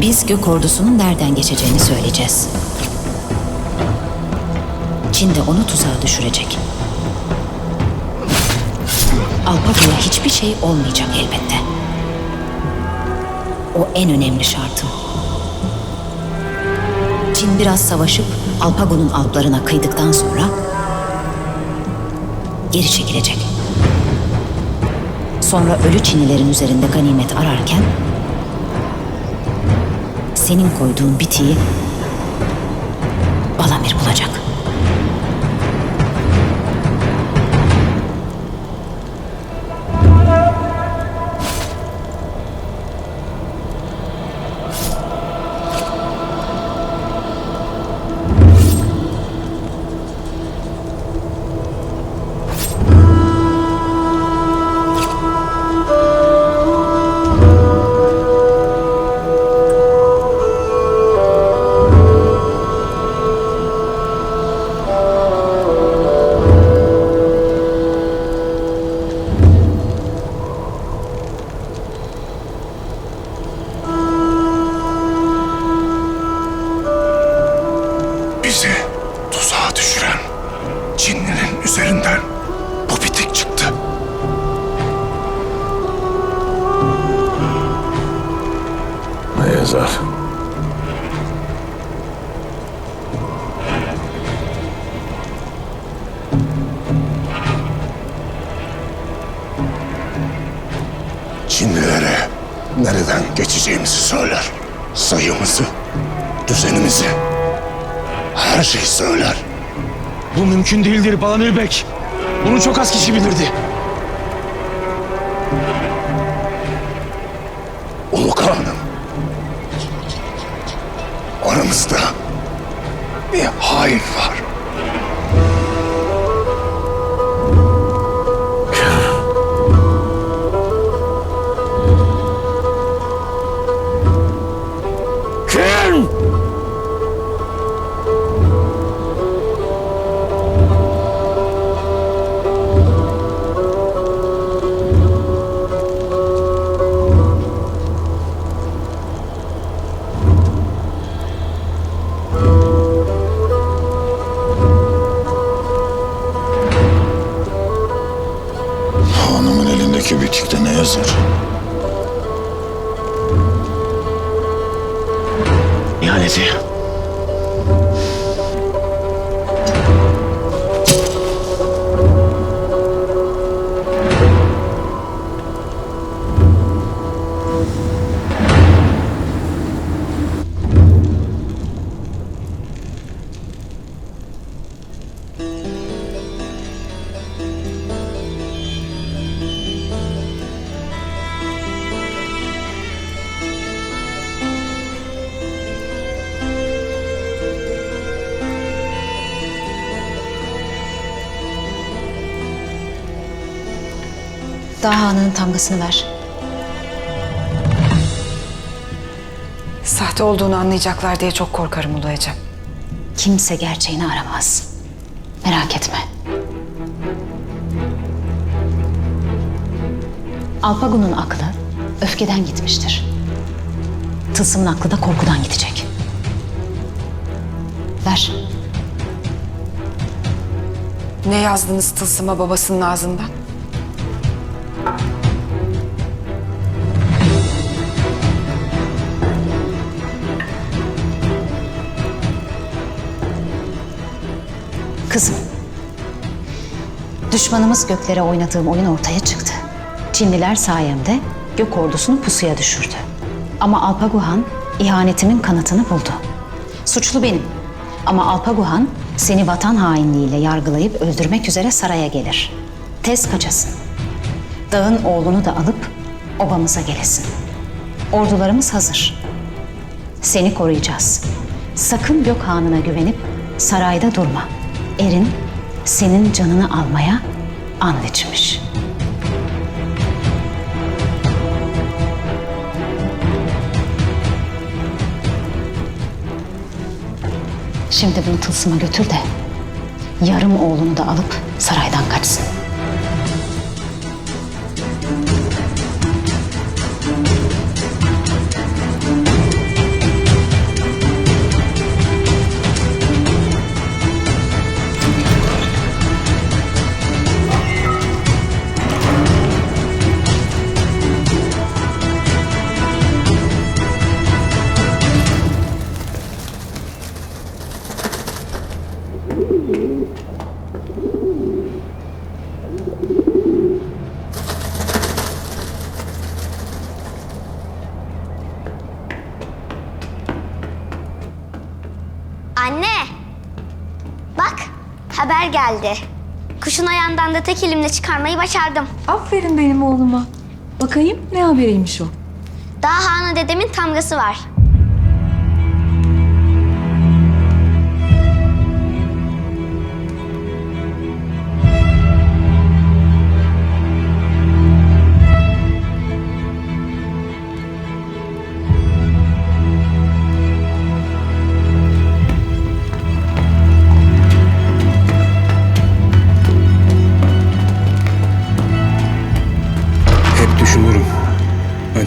Biz gök ordusunun nereden geçeceğini söyleyeceğiz. Çin de onu tuzağa düşürecek. Alpago'ya hiçbir şey olmayacak elbette. O en önemli şartım. Çin biraz savaşıp Alpago'nun alplarına kıydıktan sonra geri çekilecek. Sonra ölü Çinlilerin üzerinde ganimet ararken senin koyduğun bitiği her şeyi söyler. Bu mümkün değildir Balamir Bek. Bunu çok az kişi bilirdi. Ulu Kağan'ım. Aramızda Daha'nın tamgasını ver. Sahte olduğunu anlayacaklar diye çok korkarım Ecem. Kimse gerçeğini aramaz. Merak etme. Alpagun'un aklı öfkeden gitmiştir. Tılsım'ın aklı da korkudan gidecek. Ver. Ne yazdınız tılsıma babasının ağzından? Düşmanımız göklere oynadığım oyun ortaya çıktı. Çinliler sayemde gök ordusunu pusuya düşürdü. Ama Alpaguhan ihanetimin kanıtını buldu. Suçlu benim. Ama Alpaguhan seni vatan hainliğiyle yargılayıp öldürmek üzere saraya gelir. Tez kaçasın. Dağın oğlunu da alıp obamıza gelesin. Ordularımız hazır. Seni koruyacağız. Sakın Gök Hanı'na güvenip sarayda durma. Erin senin canını almaya and içmiş. Şimdi bunu tılsıma götür de yarım oğlunu da alıp saraydan kaçsın. Anne! Bak, haber geldi. Kuşun ayağından da tek elimle çıkarmayı başardım. Aferin benim oğluma. Bakayım ne haberiymiş o. Daha Hana dedemin tamgası var.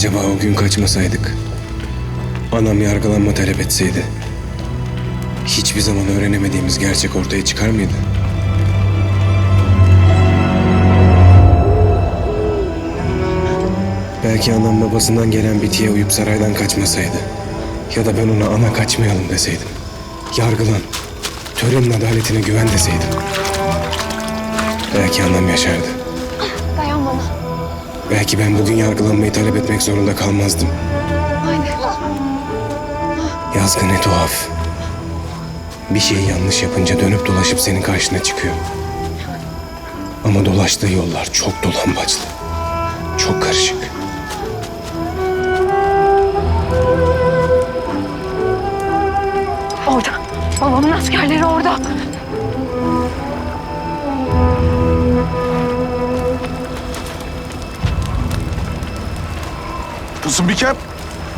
Acaba o gün kaçmasaydık? Anam yargılanma talep etseydi. Hiçbir zaman öğrenemediğimiz gerçek ortaya çıkar mıydı? Belki anam babasından gelen bitiye uyup saraydan kaçmasaydı. Ya da ben ona ana kaçmayalım deseydim. Yargılan. Törenin adaletine güven deseydim. Belki anam yaşardı. Belki ben bugün yargılanmayı talep etmek zorunda kalmazdım. Yazgı ne tuhaf. Bir şeyi yanlış yapınca dönüp dolaşıp senin karşına çıkıyor. Ama dolaştığı yollar çok dolambaçlı. Çok karışık. Orada. Babamın askerleri orada. Kızım Bikem.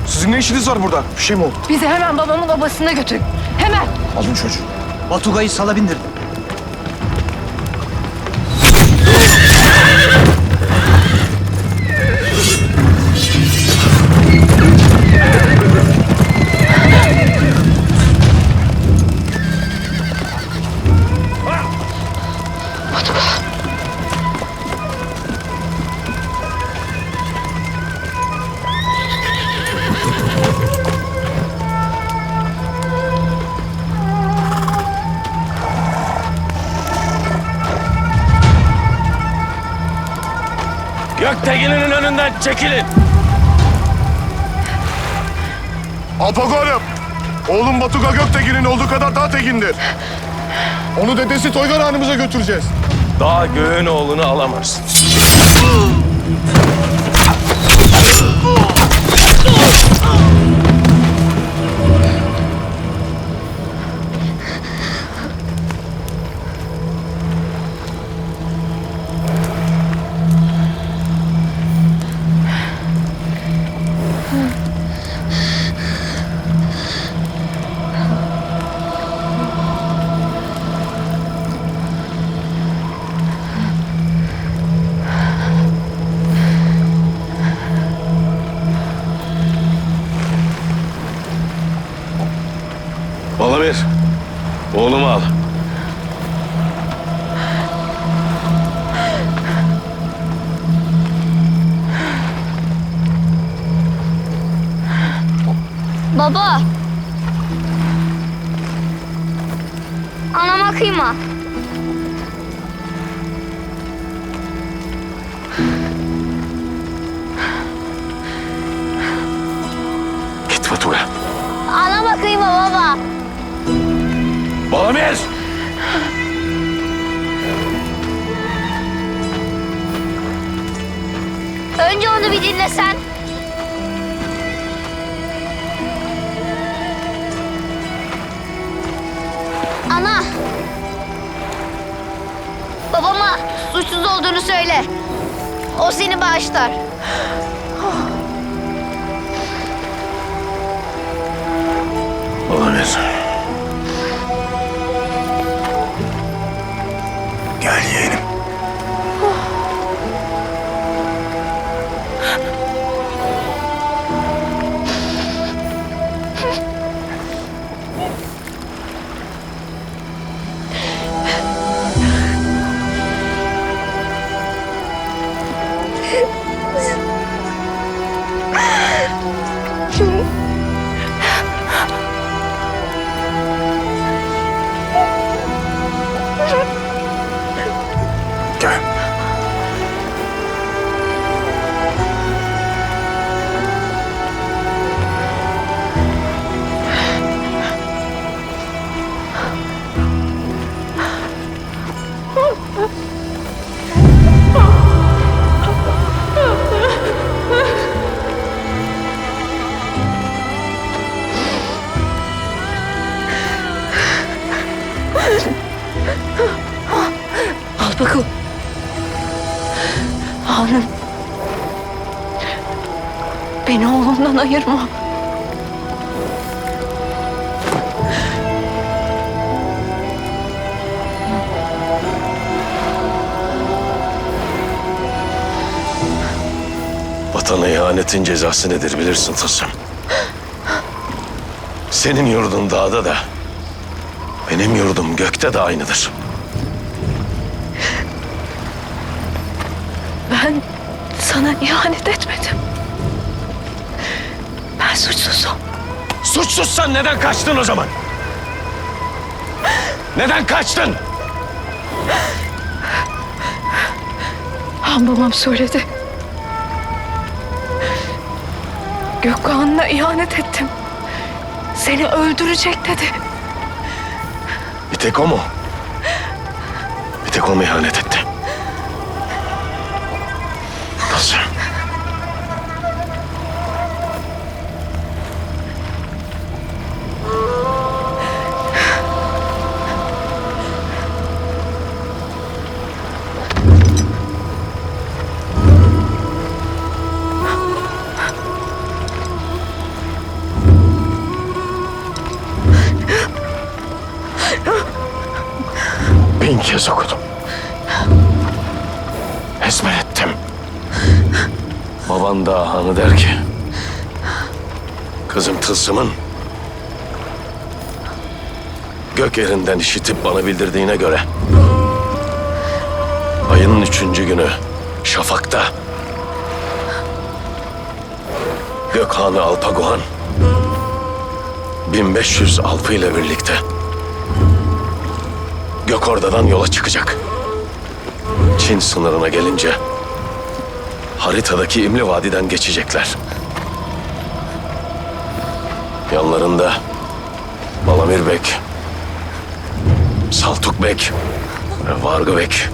Sizin ne işiniz var burada? Bir şey mi oldu? Bizi hemen babamın obasına götür. Hemen. Alın çocuğu. Batugay'ı sala bindirdim. Çekilin. Alpagoğlum, oğlum Batuga Göktekin'in olduğu kadar daha tekindir. Onu dedesi Toygar Hanımıza götüreceğiz. Daha göğün oğlunu alamazsın. fatura. Anama kıyma baba. Balamir! Önce onu bir dinlesen. Ana! Babama suçsuz olduğunu söyle. O seni bağışlar. Olamaz. Gel yeğenim. Oğlumdan ayırma. Vatana ihanetin cezası nedir bilirsin Tılsım. Senin yurdun dağda da, benim yurdum gökte de aynıdır. Ben sana ihanet etmedim. Suçsuzum. Suçsuzsan neden kaçtın o zaman? Neden kaçtın? Han babam söyledi. Gökhan'la ihanet ettim. Seni öldürecek dedi. Bir tek o mu? Bir tek o mu ihanet etti? Bin kez okudum. Ezber ettim. Baban da hanı der ki... Kızım Tılsım'ın... Gök erinden işitip bana bildirdiğine göre... Ayının üçüncü günü şafakta... Gök Hanı Alpaguhan... 1500 alpı ile birlikte... Gökorda'dan yola çıkacak. Çin sınırına gelince haritadaki İmli Vadi'den geçecekler. Yanlarında Balamir Bek, Saltuk Bek ve Vargı Bek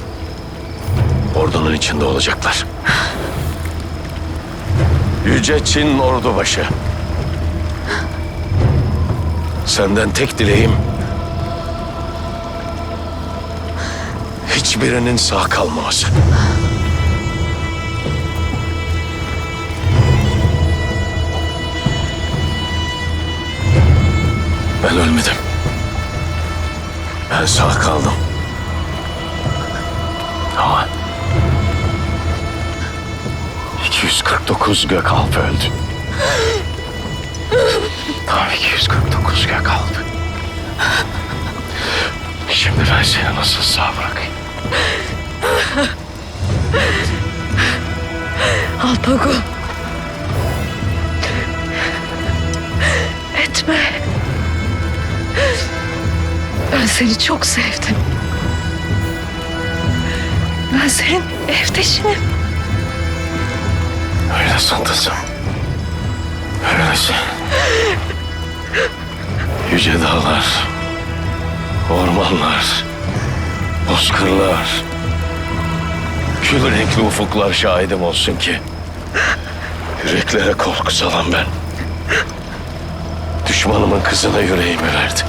ordunun içinde olacaklar. Yüce Çin ordubaşı. Senden tek dileğim hiçbirinin sağ kalmaması. Ben ölmedim. Ben sağ kaldım. Ama 249 Gökalp öldü. Tam 249 Gökalp. Şimdi ben seni nasıl sağ bırakayım? Alpago. Etme. Ben seni çok sevdim. Ben senin evdeşinim. Öylesin kızım. Öylesin. Yüce dağlar, ormanlar, Bozkırlar. Şu renkli ufuklar şahidim olsun ki. Yüreklere korku salan ben. Düşmanımın kızına yüreğimi verdim.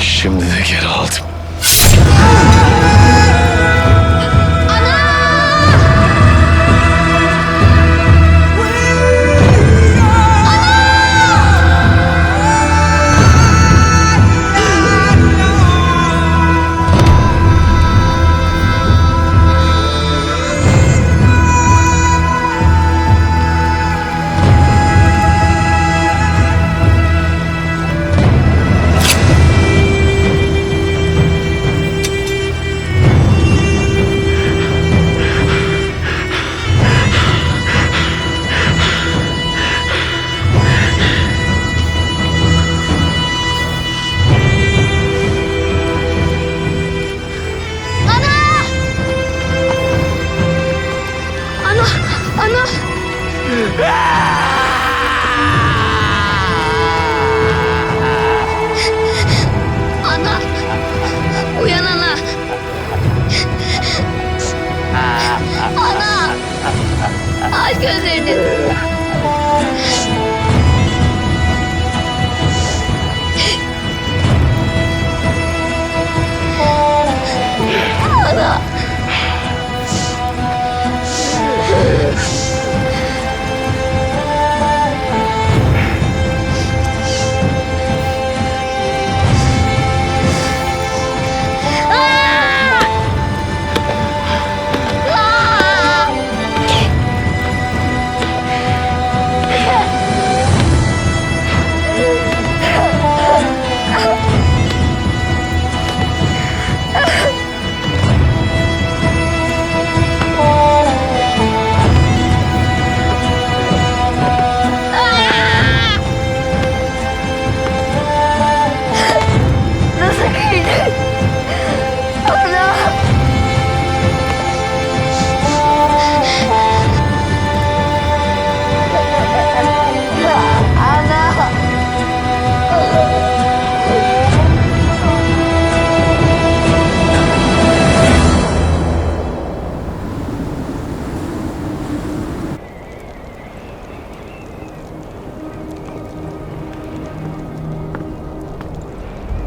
Şimdi de geri aldım.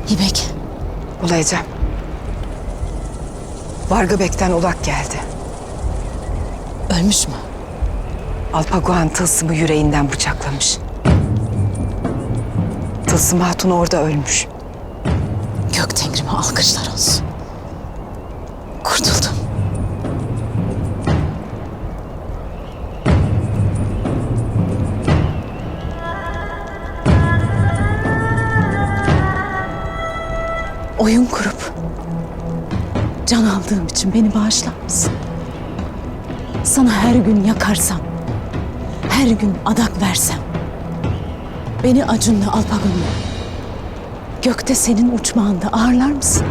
İpek, Bulayacağım. Vargıbek'ten ulak geldi. ölmüş mü? Alpaguan tılsımı yüreğinden bıçaklamış. Tılsım Hatun orada ölmüş. Gök tengrime alkışlar olsun. Kurtuldum. Oyun kurup can aldığım için beni bağışlar mısın? Sana her gün yakarsam, her gün adak versem, beni acınla alpagonla, gökte senin uçmağında ağırlar mısın?